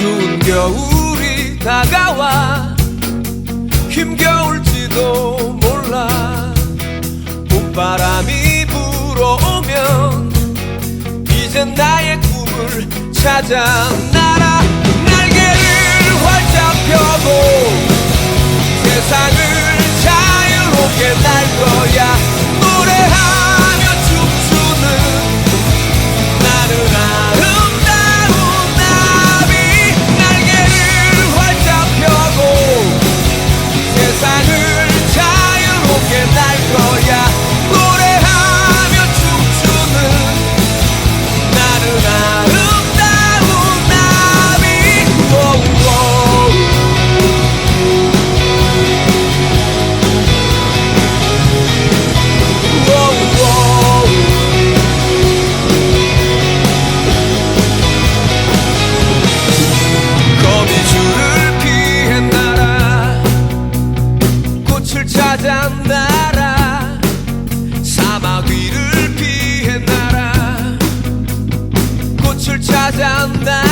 추운 겨울이 다가와 힘겨울지도 몰라. 봄바람이 불어오면 이젠 나의 꿈을 찾아 날아 삼아 뒤를 피해 나라. 꽃을 찾아 날